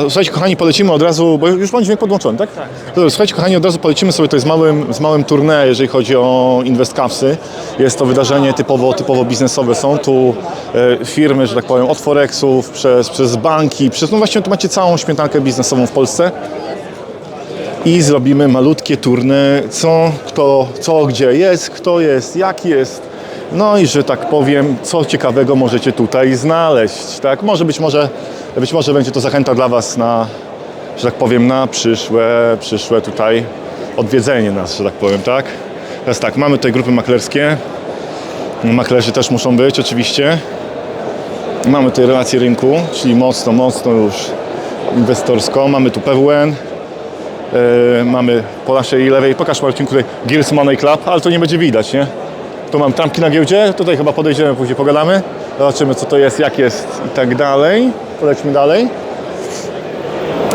Słuchajcie, kochani, polecimy od razu, bo już mam dźwięk podłączony, tak? Tak. Słuchajcie, kochani, od razu polecimy sobie tutaj z małym, z małym tournée, jeżeli chodzi o Invest Cupsy. Jest to wydarzenie typowo, typowo biznesowe. Są tu e, firmy, że tak powiem, od Forexów, przez, przez banki, przez, no właśnie tu macie całą śmietankę biznesową w Polsce. I zrobimy malutkie turny, co, kto, co gdzie jest, kto jest, jaki jest. No i że tak powiem, co ciekawego możecie tutaj znaleźć. Tak? Może być może, być może będzie to zachęta dla Was na, że tak powiem, na przyszłe, przyszłe tutaj odwiedzenie nas, że tak powiem, tak? Teraz tak, mamy tutaj grupy maklerskie. Maklerzy też muszą być oczywiście. Mamy tutaj relacje rynku, czyli mocno, mocno już inwestorsko. Mamy tu PWN, E, mamy po naszej lewej, pokaż Marcin tutaj Gears Money Club, ale to nie będzie widać, nie? Tu mam trampki na giełdzie, tutaj chyba podejdziemy, później pogadamy. Zobaczymy co to jest, jak jest i tak dalej. Polećmy dalej.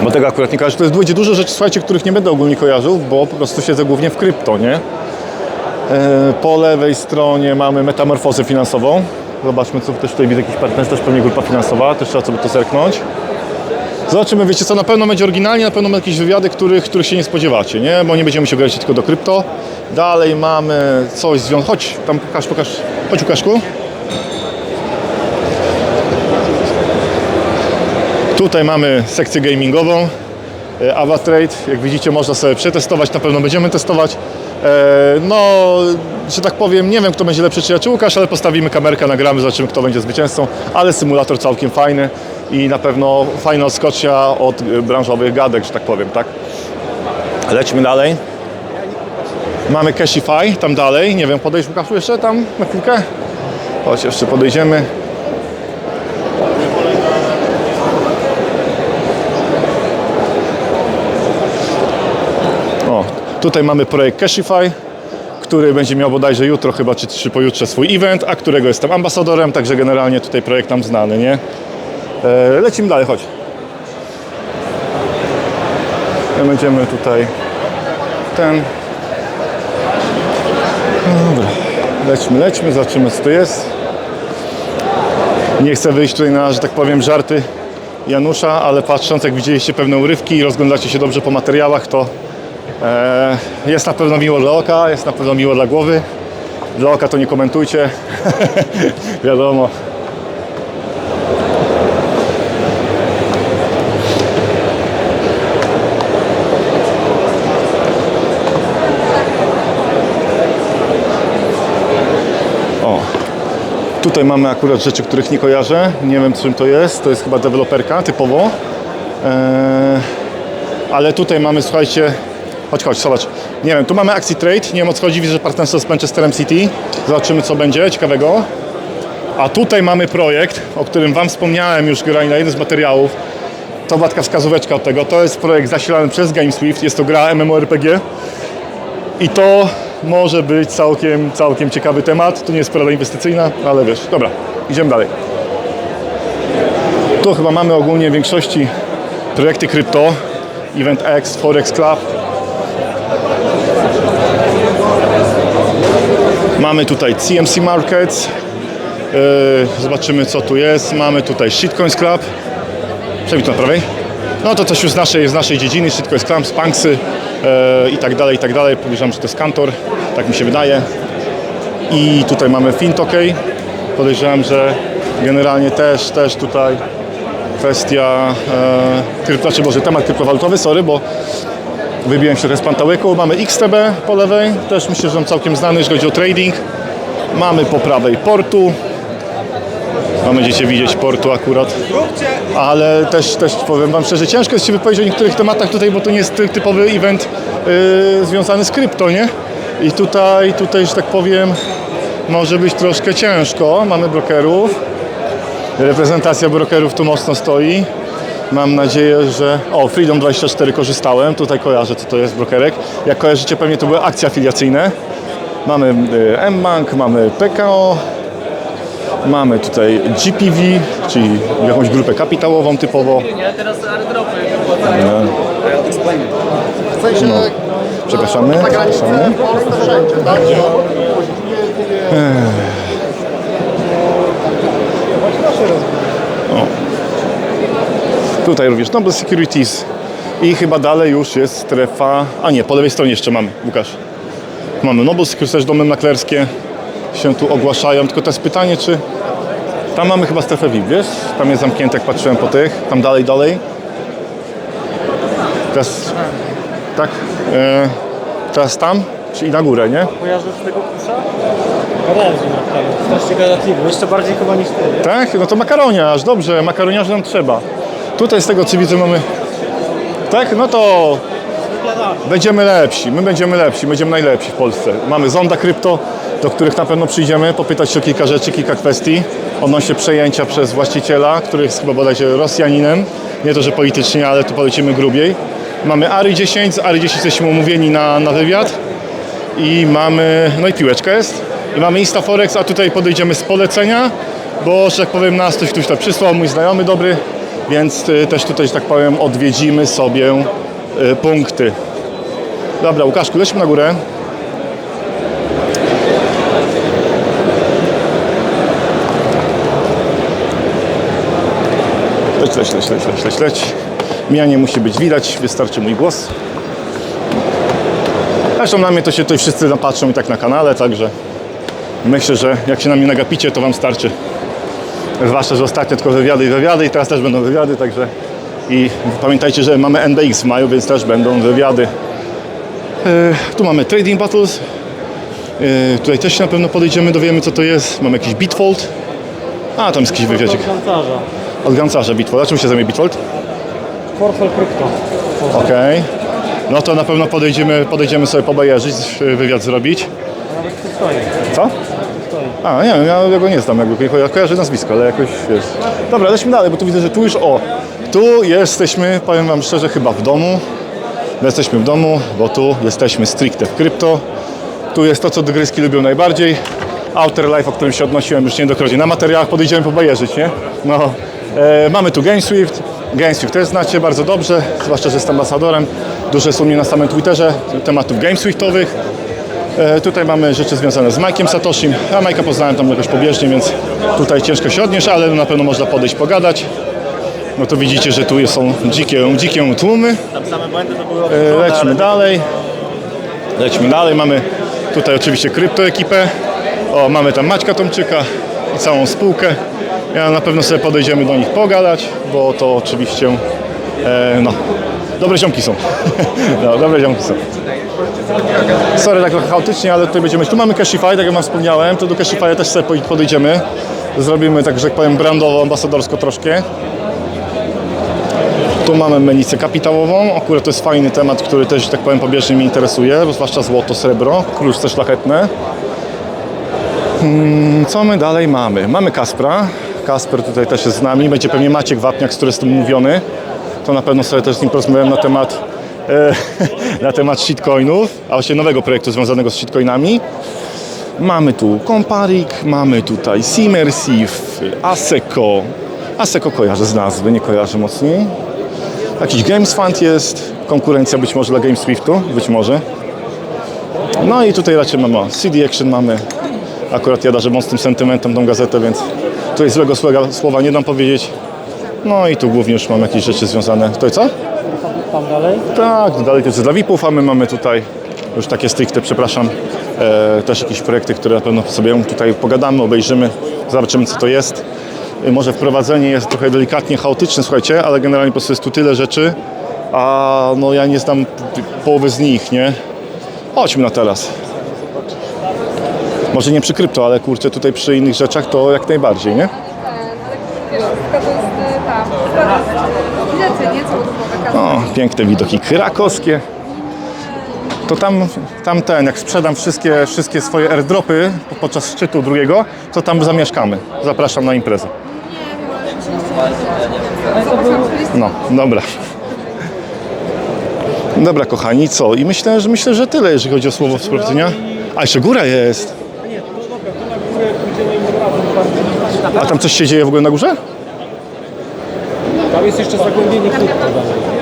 Bo tego akurat nie kojarzę. To jest, będzie dużo rzeczy, słuchajcie, których nie będę ogólnie kojarzył, bo po prostu siedzę głównie w krypto, nie? E, Po lewej stronie mamy metamorfozę finansową. Zobaczmy, co też tutaj widzę jakiś partner, też pewnie grupa finansowa, też trzeba sobie to zerknąć. Zobaczymy, wiecie co, na pewno będzie oryginalnie, na pewno będą jakieś wywiady, których, których się nie spodziewacie, nie? Bo nie będziemy się ograniczyć tylko do krypto. Dalej mamy coś związanego, chodź, tam pokaż, pokaż, chodź Łukaszku. Tutaj mamy sekcję gamingową, Avatrade, jak widzicie można sobie przetestować, na pewno będziemy testować. E, No, że tak powiem, nie wiem kto będzie lepszy czy ja czy Łukasz, ale postawimy kamerkę, nagramy, zobaczymy kto będzie zwycięzcą, ale symulator całkiem fajny i na pewno fajna odskocznia od e, branżowych gadek, że tak powiem, tak? Lećmy dalej. Mamy Cashify, tam dalej, nie wiem, podejść Łukaszu jeszcze tam na chwilkę? Chodź, jeszcze podejdziemy. O, tutaj mamy projekt Cashify, który będzie miał bodajże jutro chyba, czy, czy pojutrze swój event, a którego jestem ambasadorem, także generalnie tutaj projekt nam znany, nie? E, lecimy dalej, chodź. My Będziemy tutaj ten. Dobra, lećmy, lećmy, zobaczymy co to jest. Nie chcę wyjść tutaj na, że tak powiem, żarty Janusza, ale patrząc jak widzieliście pewne urywki i rozglądacie się dobrze po materiałach, to jest na pewno miło dla oka, jest na pewno miło dla głowy. Dla oka to nie komentujcie. Wiadomo. O, tutaj mamy akurat rzeczy, których nie kojarzę. Nie wiem, czym to jest. To jest chyba deweloperka typowo. Eee, ale tutaj mamy, słuchajcie, chodź, chodź, zobacz. Nie wiem, tu mamy Axi Trade. Nie wiem o co chodzi, widzę, że partnerstwo z Manchesterem City. Zobaczymy, co będzie ciekawego. A tutaj mamy projekt, o którym Wam wspomniałem już grali na jednym z materiałów. To matka wskazóweczka od tego. To jest projekt zasilany przez GameSwift. Jest to gra MMORPG. I to może być całkiem, całkiem ciekawy temat. To nie jest porada inwestycyjna, ale wiesz. Dobra, idziemy dalej. Tu chyba mamy ogólnie w większości projekty krypto. Event X, Forex Club. Mamy tutaj CMC Markets. Yy, zobaczymy co tu jest. Mamy tutaj Shitcoins Club. Przejmij tu na prawej. No to coś już z naszej, z naszej dziedziny, Shitcoins Club, Spanksy e, i tak dalej, i tak dalej. Podejrzewam, że to jest Kantor, tak mi się wydaje. I tutaj mamy Fintokey. Podejrzewam, że generalnie też, też tutaj kwestia e, krypto, czy może temat kryptowalutowy, sorry, bo wybiłem się trochę z pantałyku. Mamy XTB po lewej, też myślę, że on całkiem znany, jeżeli chodzi o trading. Mamy po prawej Portu. Tam będziecie widzieć Portu akurat. Ale też, też powiem Wam szczerze, ciężko jest się wypowiedzieć o niektórych tematach tutaj, bo to nie jest ty- typowy event yy, związany z krypto, nie? I tutaj, tutaj, że tak powiem, może być troszkę ciężko. Mamy brokerów. Reprezentacja brokerów tu mocno stoi. Mam nadzieję, że... O, Freedom24 korzystałem. Tutaj kojarzę, co to jest brokerek. Jak kojarzycie, pewnie to były akcje afiliacyjne. Mamy y, M-Bank, mamy PKO, mamy tutaj GPV, czyli jakąś grupę kapitałową typowo. Nie, teraz airdropy wypłacają. No, No. Przepraszamy, przepraszamy Polsce wszędzie, tak? Tutaj również Noble Securities. I chyba dalej już jest strefa... A nie, po lewej stronie jeszcze mamy, Łukasz. Mamy Noble Securities, też domy maklerskie się tu ogłaszają. Tylko to jest pytanie, czy... Tam mamy chyba strefę VIP, wiesz? Tam jest zamknięte, jak patrzyłem po tych. Tam dalej, dalej. Teraz... Tak? E, teraz tam? Czy i na górę, nie? Kojarzysz tego kusza? Na Strasznie gadatliwy, jeszcze bardziej chyba niż ty. Tak? No to makaroniarz, dobrze, makaroniarza nam trzeba. Tutaj z tego widzę mamy... Tak? No to będziemy lepsi, my będziemy lepsi, będziemy najlepsi w Polsce. Mamy Zonda Krypto, do których na pewno przyjdziemy, popytać się o kilka rzeczy, kilka kwestii odnośnie przejęcia przez właściciela, który jest chyba bodajże Rosjaninem. Nie to, że politycznie, ale tu polecimy grubiej. Mamy Ary 10, z Ary 10 jesteśmy umówieni na, na wywiad i mamy, no i piłeczka jest. I mamy Instaforex, a tutaj podejdziemy z polecenia, bo, że tak powiem, nas ktoś ktoś przysłał, mój znajomy dobry, więc y, też tutaj, że tak powiem, odwiedzimy sobie y, punkty. Dobra, Łukaszku, lećmy na górę. Leć, leć, leć, leć, leć, leć, leć. Mija nie musi być widać, wystarczy mój głos. Zresztą na mnie to się tutaj wszyscy napatrzą i tak na kanale, także myślę, że jak się na mnie nagapicie, to Wam starczy. Zwłaszcza, że ostatnio tylko wywiady i wywiady i teraz też będą wywiady, także i pamiętajcie, że mamy NBX w maju, więc też będą wywiady. E, tu mamy Trading Battles. E, tutaj też się na pewno podejdziemy, dowiemy co to jest. Mamy jakiś Bitfold. A, tam jest jakiś wywiadzik. Kancarza. Od gancarza Bitfold. A czym się zajmie Bitfold? Portfel krypto. Okej. No to na pewno podejdziemy, podejdziemy sobie pobajerzyć, wywiad zrobić. Nawet tu stoi. A, nie wiem, ja, ja go nie znam, jakby ja kojarzę nazwisko, ale jakoś wiesz. Dobra, lećmy dalej, bo tu widzę, że tu już o. Tu jesteśmy, powiem wam szczerze, chyba w domu. Jesteśmy w domu, bo tu jesteśmy stricte w krypto. Tu jest to, co dygryski lubią najbardziej. Outer Life, o którym się odnosiłem już niejednokrotnie. Na materiałach podejdziemy pobajerzyć, nie? No. E, mamy tu GameSwift. GameSwift też znacie bardzo dobrze, zwłaszcza, że jest ambasadorem. Dużo jest mnie na samym Twitterze tematów GameSwiftowych. E, Tutaj mamy rzeczy związane z Mike'iem Satoshim. Ja Mike'a poznałem tam jakoś pobieżnie, więc tutaj ciężko się odnieść, ale na pewno można podejść, pogadać. No to widzicie, że tu są dzikie, dzikie tłumy. E, Lećmy dalej. Lećmy dalej. Mamy tutaj oczywiście kryptoekipę. O, mamy tam Maćka Tomczyka i całą spółkę. Ja na pewno sobie podejdziemy do nich pogadać, bo to oczywiście e, no, dobre ziomki są. no, dobre ziomki są. Sorry, tak trochę chaotycznie, ale tutaj będziemy. Tu mamy Cashify, tak jak wam wspomniałem, to do Cashify też sobie podejdziemy. Zrobimy, tak że tak powiem, brandowo, ambasadorsko troszkę. Tu mamy menicę kapitałową. Akurat to jest fajny temat, który też, tak powiem, pobieżnie mnie interesuje, zwłaszcza złoto, srebro, kruszce szlachetne. Hmm, Co my dalej mamy? Mamy Kaspra. Kasper tutaj też jest z nami. Będzie pewnie Maciek Wapniak, który jest tym mówiony. To na pewno sobie też z nim porozmawiam na temat, e, na temat shitcoinów, a właściwie nowego projektu związanego z shitcoinami. Mamy tu Comparik, mamy tutaj Simersiv, Aseco. Aseco kojarzę z nazwy, nie kojarzę mocniej. Jakiś Games Fund jest, konkurencja być może dla Games Swiftu, być może. No i tutaj raczej mamy CD Action mamy. Akurat ja darzę mocnym sentymentem tą gazetę, więc tutaj złego słowa nie dam powiedzieć. No i tu głównie już mam jakieś rzeczy związane. To i co? Tam dalej. Tak, no dalej to jest dla VIP-ów, a my mamy tutaj już takie stricte, przepraszam, e, też jakieś projekty, które na pewno sobie tutaj pogadamy, obejrzymy, zobaczymy co to jest. E, może wprowadzenie jest trochę delikatnie chaotyczne, słuchajcie, ale generalnie po prostu jest tu tyle rzeczy, a no ja nie znam połowy z nich, nie? Chodźmy na teraz. Może nie przy krypto, ale kurczę, tutaj przy innych rzeczach to jak najbardziej, nie? Wiesz, tylko to jest O, piękne widoki krakowskie. To tam, tam ten, jak sprzedam wszystkie, wszystkie swoje airdropy po- podczas szczytu drugiego, to tam zamieszkamy. Zapraszam na imprezę. No, dobra. Dobra, kochani, co? I myślę, że myślę, że tyle, jeżeli chodzi o słowo współpracenia. A jeszcze góra jest. A tam coś się dzieje w ogóle na górze? Tam jest jeszcze zagłębienie dalej.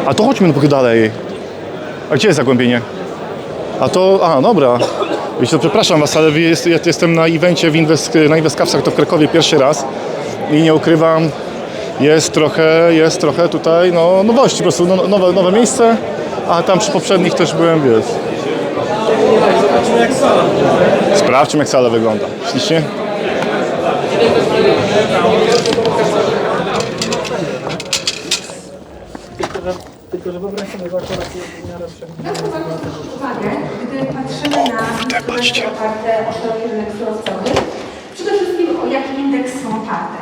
A to chodźmy trochę dalej. A gdzie jest zagłębienie? A to, a dobra. Wiecie, to przepraszam Was, ale jest, ja jestem na evencie w Inwest, na Inwestkawcach to w Krakowie pierwszy raz i nie ukrywam, jest trochę, jest trochę tutaj no, nowości, po prostu no, nowe, nowe miejsce, a tam przy poprzednich też byłem, wiesz. Sprawdźmy jak sala wygląda. Ślicznie? Tylko, że wyobraź sobie, że akurat w miarę. Zwracam Waszą uwagę, gdy patrzymy na instrumenty oparte o szeroki rynek surowcowy, przede wszystkim o jaki indeks są oparte.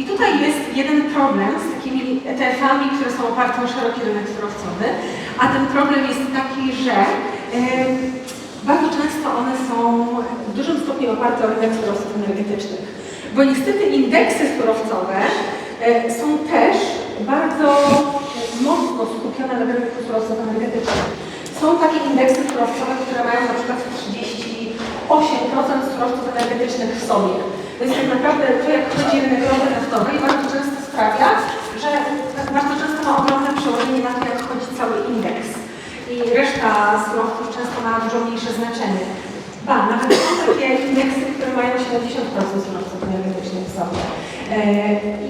I tutaj jest jeden problem z takimi ETF-ami, które są oparte o szeroki rynek surowcowy, a ten problem jest taki, że em, bardzo często one są w dużym stopniu oparte o rynek surowców energetycznych. Bo niestety indeksy surowcowe e, są też bardzo mocno skupione na rynku surowców energetycznych. Są takie indeksy surowcowe, które mają na przykład 38% surowców energetycznych w sobie. Więc tak naprawdę to, jak chodzi rynek ropy naftowej, bardzo często sprawia, że bardzo często ma ogromne przełożenie na to, jak chodzi cały indeks. I reszta surowców często ma dużo mniejsze znaczenie. Ba, nawet są takie indeksy, które mają 70% surowców energetycznych w sobie. E,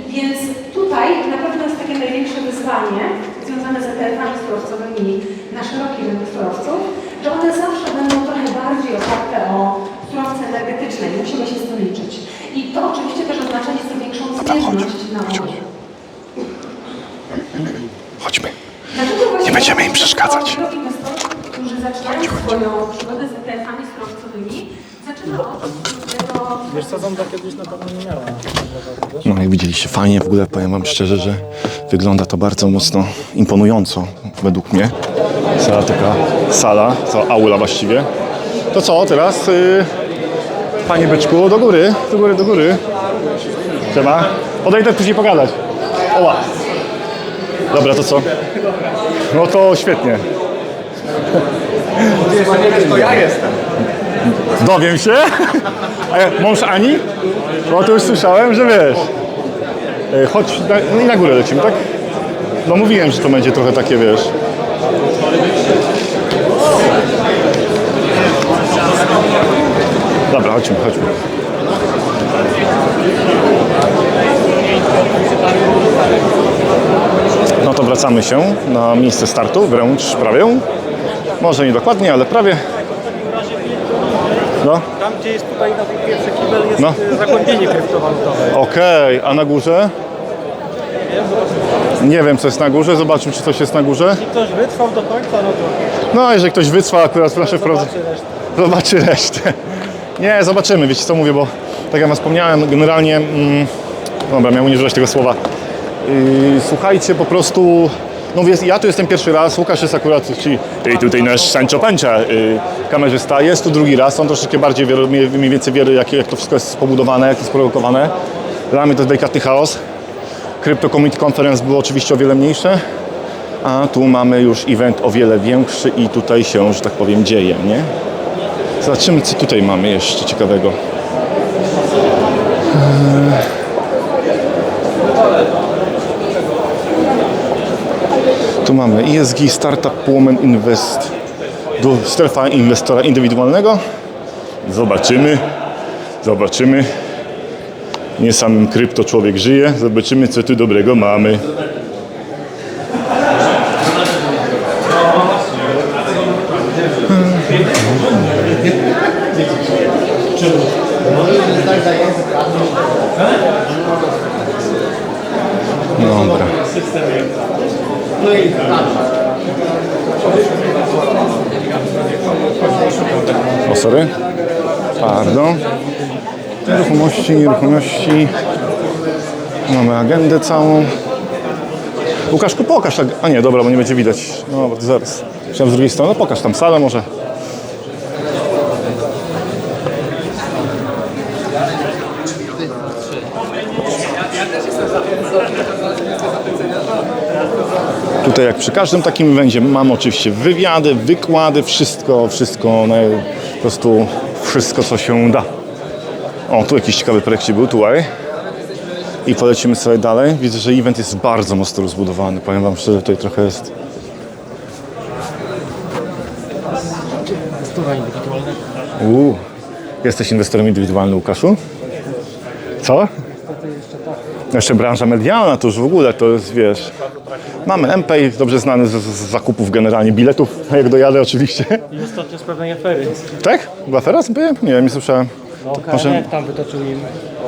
i więc tutaj na pewno jest takie największe wyzwanie związane z ETF-ami surowcowymi na szeroki rynek surowców, że one zawsze będą trochę bardziej oparte o surowce energetyczne i musimy się z tym liczyć. I to oczywiście też oznacza nieco większą zmienność na morzu. Chodźmy. Nie będziemy im przeszkadzać. Którzy zaczynają swoją przygodę z ETF-ami surowcowymi, zaczyna od. Wiesz co, Zonda kiedyś na pewno nie miała. No jak widzieliście, fajnie w ogóle, powiem wam szczerze, że wygląda to bardzo mocno imponująco według mnie. Cała taka sala, cała aula właściwie. To co, teraz y, panie byczku, do góry, do góry, do góry. Trzeba? Odejdę później pogadać. Oła. Dobra, to co? No to świetnie. To ja jestem. Dowiem się. A mąż Ani? No to już słyszałem, że wiesz. E, Chodź, na, no i na górę lecimy, tak? No mówiłem, że to będzie trochę takie, wiesz. Dobra, chodźmy, chodźmy. No to wracamy się na miejsce startu, wręcz prawie. Może nie dokładnie, ale prawie. No, Tam, gdzie jest tutaj na tej pierwszy kibel, jest No. no. zagłębienie kryptowalutowe. Okej, a na górze? Nie wiem, co jest na górze. Zobaczmy, czy coś jest na górze. Jeśli ktoś wytrwał do końca, no to No, jeżeli ktoś wytrwa akurat w naszej wprowadzeniu. zobaczy resztę. Zobaczy resztę. Nie, zobaczymy, wiecie co mówię, bo tak jak wam wspomniałem, generalnie, mm, dobra, miałem nie używać tego słowa. Yy, słuchajcie, po prostu, no wiesz, ja tu jestem pierwszy raz, Łukasz jest akurat, yy, tutaj nasz Sancho Pancha, yy, kamerzysta, jest tu drugi raz, on troszeczkę bardziej wie, mniej, więcej wie, jak, jak to wszystko jest pobudowane, jak jest sprowokowane. Dla mnie to jest delikatny chaos. Crypto Community Conference było oczywiście o wiele mniejsze, a tu mamy już event o wiele większy i tutaj się, że tak powiem, dzieje, nie? Zobaczymy, co tutaj mamy jeszcze ciekawego. Mamy ESG Startup Women Invest, do strefa inwestora indywidualnego. Zobaczymy, zobaczymy. Nie samym krypto człowiek żyje. Zobaczymy, co tu dobrego mamy. Dobra. O, sorry. Pardon. Nieruchomości, nieruchomości. Mamy agendę całą. Łukaszku, pokaż. ag- A nie, dobra, bo nie będzie widać. No, zaraz. Chciałem z drugiej strony. No, pokaż tam salę może. Tutaj jak przy każdym takim będzie mamy oczywiście wywiady, wykłady, wszystko, wszystko, no, po prostu wszystko co się da. O, tu jakiś ciekawy projekt był, tutaj. I polecimy sobie dalej. Widzę, że event jest bardzo mocno rozbudowany. Powiem Wam szczerze, tutaj trochę jest... Uuu, jesteś inwestorem indywidualnym, Łukaszu? Co? Jeszcze branża medialna to już w ogóle to jest, wiesz... Mamy MPay, dobrze znany z, z zakupów generalnie biletów, jak dojadę oczywiście. I ostatnio z pewnej afery. Tak? Była afera z MPay? Nie nie słyszałem. No, Może- KNF tam wytoczył im.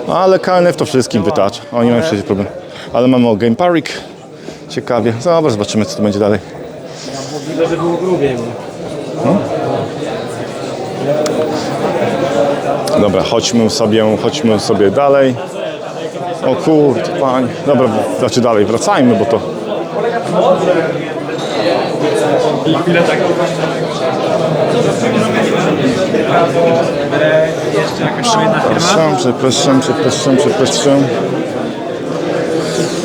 No, ale KNF to wszystkim wytacza. Oni mają przecież problem. Ale mamy o Game Parik. Ciekawie. Zobacz, zobaczymy co tu będzie dalej. Możliwe, że było grubiej. bo- Dobra, chodźmy sobie, chodźmy sobie dalej. O kurde, pani. Dobra, znaczy dalej, wracajmy, bo to... Jeszcze jakaś inna firma? Przepraszam, przepraszam, przepraszam, przepraszam.